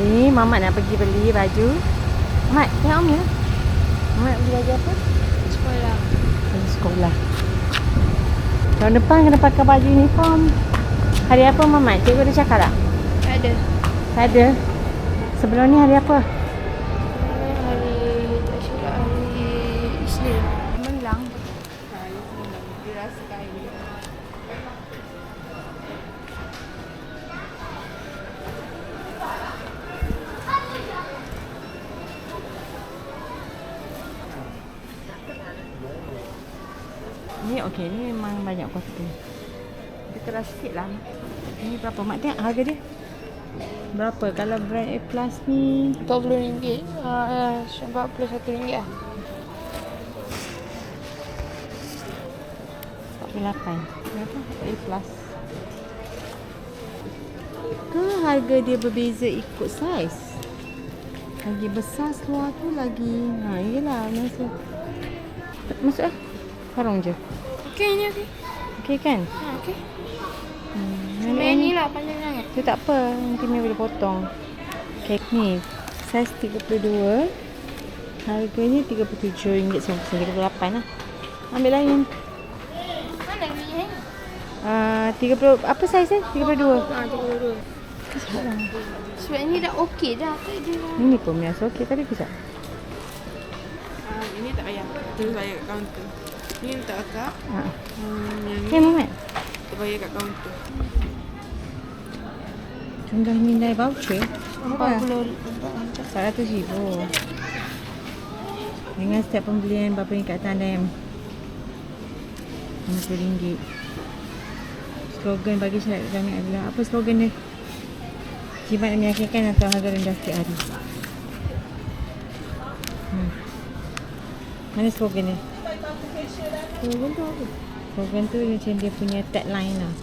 Ni Mamat nak pergi beli baju. Mamat, tengok Om ya. Mamat beli baju apa? Sekolah. Baju sekolah. Tahun depan kena pakai baju uniform. Hari apa Mamat? Cikgu dah cakap tak? Tak ada. Tak ada. Sebelum ni hari apa? Hari tak silap hari Isnin. Melang. Ni okey, ni memang banyak kostum. Dia keras sikit lah. Ni berapa? Mak tengok harga dia. Berapa? Kalau brand A plus ni RM40. Uh, RM41 lah. 48. Berapa? A plus. Ke harga dia berbeza ikut saiz? Lagi besar seluar tu lagi. Ha, iyalah masa. Masuk lah. Karung je. Okey ni okey. Okey kan? Ha okey. Hmm. Yang ni lah panjang sangat. Tu tak apa. Nanti Mia boleh potong. Okay, ni. Saiz 32. Harganya RM37.90. 38 lah. Ambil lain. Mana ni eh? Uh, 30 apa saiz dia? 32. Ha 32. Salah. Sebab ni dah okey dah. Tak ada dah. Ini pun biasa okey tadi kejap. Ah, ini tak payah. Terus bayar kat kaunter. Ni untuk akak. Ha. Hmm, yang Hey ni Muhammad. kita bayar kat kaunter. Tunggal nilai voucher. Berapa? 40. 400 ribu. Dengan setiap pembelian berapa ringkat tanda yang RM50. Slogan bagi syarikat kami adalah apa slogan dia? Jimat yang meyakinkan atau harga rendah setiap hari. Hmm. Mana slogan dia? Slogan tu apa? Slogan tu macam dia punya tagline lah.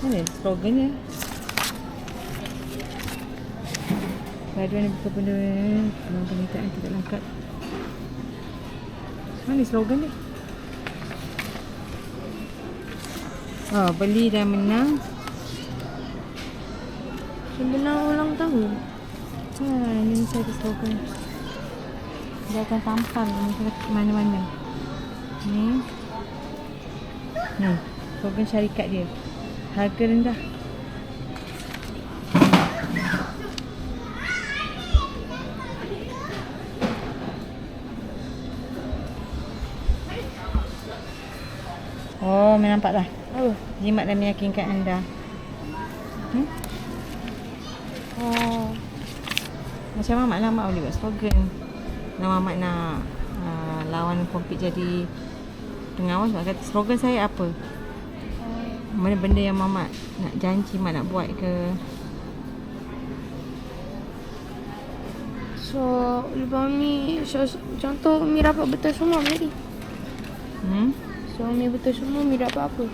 Mana slogan dia? Paduan yang buka benda Peluang permintaan tidak langkat Mana slogan dia? Oh, beli dan menang Sebenar ulang tahun. Ha, ini saya ada slogan Dia akan tampal mana-mana Ni Ni, slogan syarikat dia Harga rendah Oh, memang nampak dah. Apa? Jimat dan meyakinkan anda. Hmm? Oh. Macam Mamat lah Mak boleh buat slogan Kalau Mamat nak uh, lawan compete jadi pengawas Mak kata slogan saya apa Mana benda yang Mamat nak janji Mak nak buat ke So, lepas ni, so, contoh Mi dapat betul semua tadi. hmm? So, Mi betul semua, Mi dapat apa?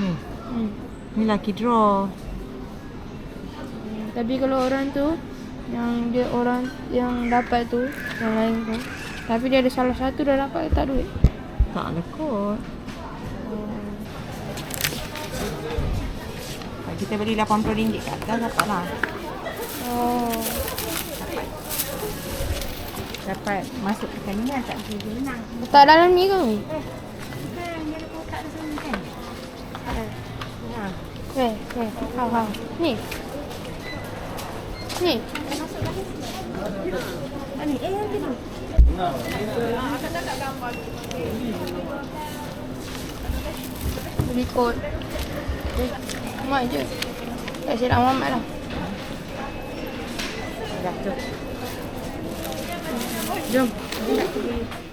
Ni, Hmm. ni lucky draw Tapi kalau orang tu, yang dia orang yang dapat tu, yang lain tu, tapi dia ada salah satu dah dapat tak duit. Tak lah kot Kalau Kita beli RM80 kat atas dapat lah Oh. Dapat masuk ke kandungan tak boleh menang Tak dalam ni ke? Ada di sini kan Ha. Eh, eh, hau, hau. Ni. Ni. Ah, ni, eh nanti tu Beli. Eh, Mak je. Tak silap Muhammad lah. Dah tu Jom pergi